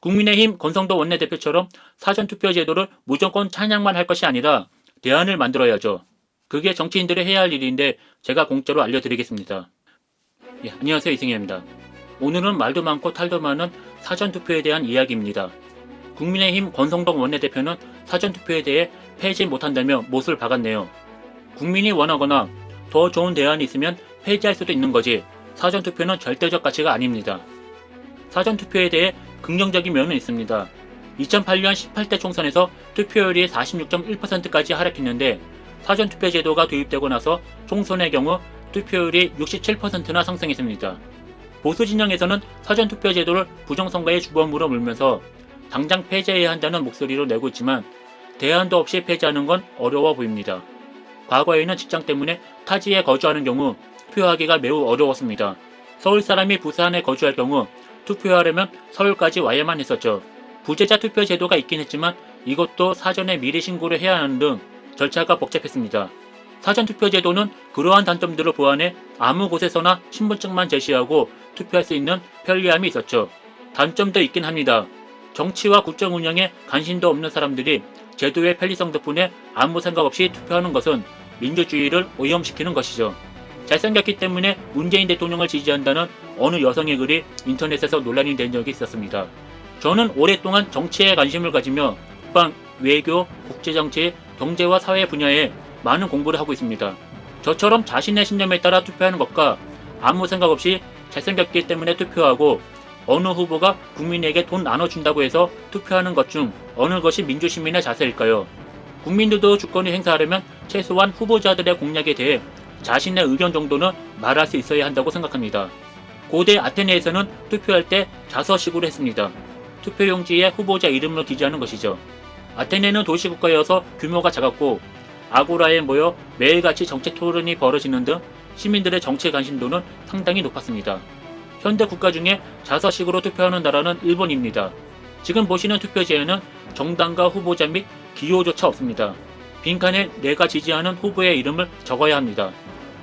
국민의힘 권성도 원내대표처럼 사전투표 제도를 무조건 찬양만 할 것이 아니라 대안을 만들어야죠. 그게 정치인들이 해야 할 일인데 제가 공짜로 알려드리겠습니다. 예, 안녕하세요 이승현입니다. 오늘은 말도 많고 탈도 많은 사전투표에 대한 이야기입니다. 국민의힘 권성동 원내대표는 사전투표에 대해 폐지 못한다며 못을 박았네요. 국민이 원하거나 더 좋은 대안이 있으면 폐지할 수도 있는 거지 사전투표는 절대적 가치가 아닙니다. 사전투표에 대해 긍정적인 면은 있습니다. 2008년 18대 총선에서 투표율이 46.1%까지 하락했는데 사전투표 제도가 도입되고 나서 총선의 경우 투표율이 67%나 상승했습니다. 보수 진영에서는 사전투표 제도를 부정선거의 주범으로 물면서 당장 폐지해야 한다는 목소리로 내고 있지만 대안도 없이 폐지하는 건 어려워 보입니다. 과거에는 직장 때문에 타지에 거주하는 경우 투표하기가 매우 어려웠습니다. 서울 사람이 부산에 거주할 경우 투표하려면 서울까지 와야만 했었죠. 부재자 투표 제도가 있긴 했지만 이것도 사전에 미리 신고를 해야 하는 등 절차가 복잡했습니다. 사전 투표 제도는 그러한 단점들을 보완해 아무 곳에서나 신분증만 제시하고 투표할 수 있는 편리함이 있었죠. 단점도 있긴 합니다. 정치와 국정 운영에 관심도 없는 사람들이 제도의 편리성 덕분에 아무 생각 없이 투표하는 것은 민주주의를 오염시키는 것이죠. 잘생겼기 때문에 문재인 대통령을 지지한다는 어느 여성의 글이 인터넷에서 논란이 된 적이 있었습니다. 저는 오랫동안 정치에 관심을 가지며 국방, 외교, 국제정치, 경제와 사회 분야에 많은 공부를 하고 있습니다. 저처럼 자신의 신념에 따라 투표하는 것과 아무 생각 없이 잘생겼기 때문에 투표하고 어느 후보가 국민에게 돈 나눠준다고 해서 투표하는 것 중 어느 것이 민주시민의 자세일까요? 국민들도 주권을 행사하려면 최소한 후보자들의 공약에 대해 자신의 의견 정도는 말할 수 있어야 한다고 생각합니다. 고대 아테네에서는 투표할 때 자서식으로 했습니다. 투표용지에 후보자 이름을 기재하는 것이죠. 아테네는 도시국가여서 규모가 작았고 아고라에 모여 매일같이 정책 토론이 벌어지는 등 시민들의 정치 관심도는 상당히 높았습니다. 현대 국가 중에 자서식으로 투표하는 나라는 일본입니다. 지금 보시는 투표지에는 정당과 후보자 및 기호조차 없습니다. 빈칸에 내가 지지하는 후보의 이름을 적어야 합니다.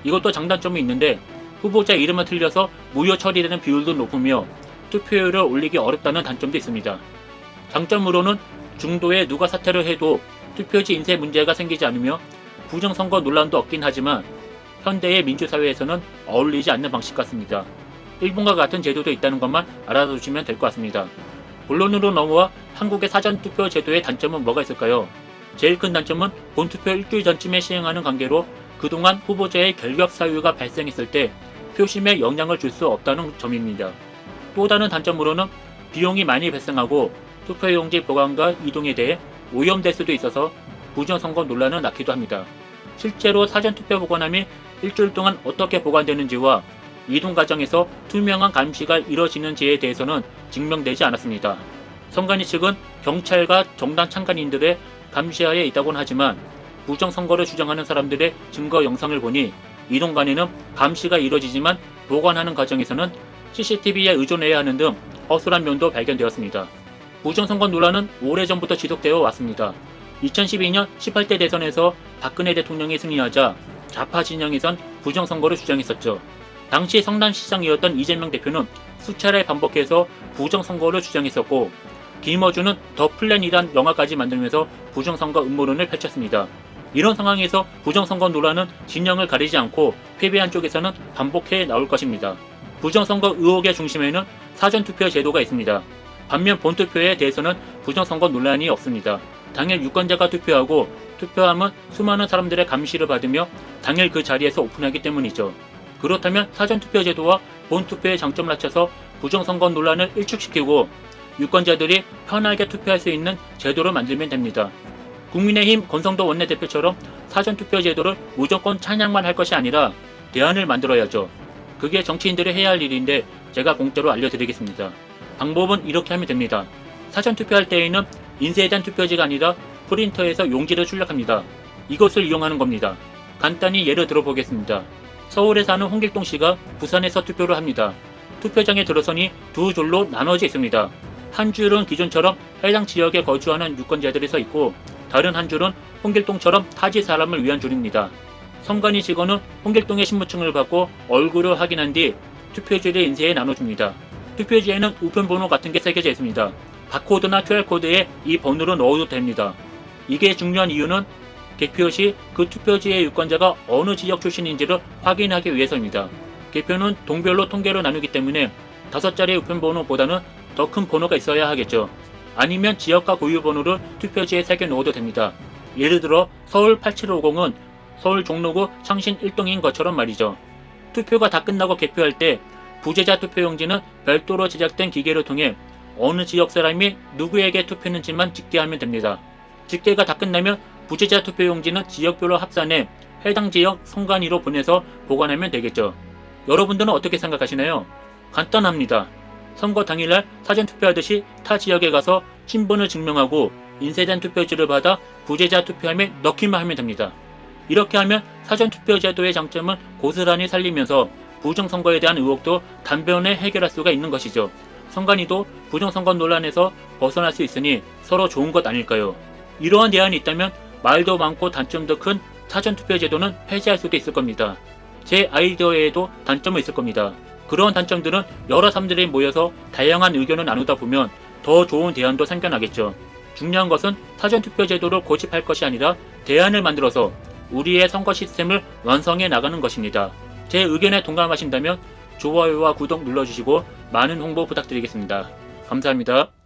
이것도 장단점이 있는데 후보자 이름을 틀려서 무효 처리되는 비율도 높으며 투표율을 올리기 어렵다는 단점도 있습니다. 장점으로는 중도에 누가 사퇴를 해도 투표지 인쇄 문제가 생기지 않으며 부정선거 논란도 없긴 하지만 현대의 민주사회에서는 어울리지 않는 방식 같습니다. 일본과 같은 제도도 있다는 것만 알아두시면 될 것 같습니다. 본론으로 넘어와 한국의 사전투표 제도의 단점은 뭐가 있을까요? 제일 큰 단점은 본투표 일주일 전쯤에 시행하는 관계로 그동안 후보자의 결격 사유가 발생했을 때 표심에 영향을 줄 수 없다는 점입니다. 또 다른 단점으로는 비용이 많이 발생하고 투표용지 보관과 이동에 대해 오염될 수도 있어서 부정선거 논란을 낳기도 합니다. 실제로 사전투표 보관함이 일주일 동안 어떻게 보관되는지와 이동 과정에서 투명한 감시가 이뤄지는지에 대해서는 증명되지 않았습니다. 선관위 측은 경찰과 정당 참관인들의 감시하에 있다고는 하지만 부정선거를 주장하는 사람들의 증거 영상을 보니 이동 간에는 감시가 이뤄지지만 보관하는 과정에서는 CCTV에 의존해야 하는 등 허술한 면도 발견되었습니다. 부정선거 논란은 오래전부터 지속되어 왔습니다. 2012년 18대 대선에서 박근혜 대통령이 승리하자 좌파 진영에선 부정선거를 주장했었죠. 당시 성남시장이었던 이재명 대표는 수차례 반복해서 부정선거를 주장했었고 김어준은 더 플랜이란 영화까지 만들면서 부정선거 음모론을 펼쳤습니다. 이런 상황에서 부정선거 논란은 진영을 가리지 않고 패배한 쪽에서는 반복해 나올 것입니다. 부정선거 의혹의 중심에는 사전투표 제도가 있습니다. 반면 본투표에 대해서는 부정선거 논란이 없습니다. 당일 유권자가 투표하고 투표함은 수많은 사람들의 감시를 받으며 당일 그 자리에서 오픈하기 때문이죠. 그렇다면 사전투표 제도와 본투표의 장점을 합쳐서 부정선거 논란을 일축시키고 유권자들이 편하게 투표할 수 있는 제도를 만들면 됩니다. 국민의힘 권성도 원내대표처럼 사전투표 제도를 무조건 찬양만 할 것이 아니라 대안을 만들어야죠. 그게 정치인들이 해야 할 일인데 제가 공짜로 알려드리겠습니다. 방법은 이렇게 하면 됩니다. 사전투표할 때에는 인쇄된 투표지가 아니라 프린터에서 용지를 출력합니다. 이것을 이용하는 겁니다. 간단히 예를 들어보겠습니다. 서울에 사는 홍길동 씨가 부산에서 투표를 합니다. 투표장에 들어서니 두 줄로 나눠져 있습니다. 한 줄은 기존처럼 해당 지역에 거주하는 유권자들이 서 있고 다른 한 줄은 홍길동처럼 타지 사람을 위한 줄입니다. 선관위 직원은 홍길동의 신분증을 받고 얼굴을 확인한 뒤 투표지를 인쇄해 나눠줍니다. 투표지에는 우편번호 같은 게 새겨져 있습니다. 바코드나 QR코드에 이 번호를 넣어도 됩니다. 이게 중요한 이유는 개표 시 그 투표지의 유권자가 어느 지역 출신인지를 확인하기 위해서입니다. 개표는 동별로 통계로 나누기 때문에 다섯 자리 우편번호보다는 더 큰 번호가 있어야 하겠죠. 아니면 지역과 고유 번호를 투표지에 새겨 넣어도 됩니다. 예를 들어 서울 8750은 서울 종로구 창신 1동인 것처럼 말이죠. 투표가 다 끝나고 개표할 때 부재자 투표용지는 별도로 제작된 기계를 통해 어느 지역 사람이 누구에게 투표했는지만 집계하면 됩니다. 집계가 다 끝나면 부재자 투표용지는 지역별로 합산해 해당 지역 선관위로 보내서 보관하면 되겠죠. 여러분들은 어떻게 생각하시나요? 간단합니다. 선거 당일날 사전 투표하듯이 타 지역에 가서 신분을 증명하고 인쇄된 투표지를 받아 부재자 투표함에 넣기만 하면 됩니다. 이렇게 하면 사전 투표 제도의 장점은 고스란히 살리면서 부정선거에 대한 의혹도 단번에 해결할 수가 있는 것이죠. 선관위도 부정선거 논란에서 벗어날 수 있으니 서로 좋은 것 아닐까요? 이러한 대안이 있다면 말도 많고 단점도 큰 사전 투표 제도는 폐지할 수도 있을 겁니다. 제 아이디어에도 단점은 있을 겁니다. 그런 단점들은 여러 사람들이 모여서 다양한 의견을 나누다 보면 더 좋은 대안도 생겨나겠죠. 중요한 것은 사전 투표 제도를 고집할 것이 아니라 대안을 만들어서 우리의 선거 시스템을 완성해 나가는 것입니다. 제 의견에 동감하신다면 좋아요와 구독 눌러주시고 많은 홍보 부탁드리겠습니다. 감사합니다.